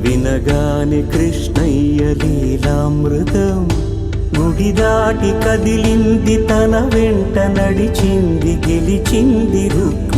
వినగాని కృష్ణయ్య లీలామృతం. గుడి కదిలింది తన వెంట నడిచింది గెలిచింది రుక్మి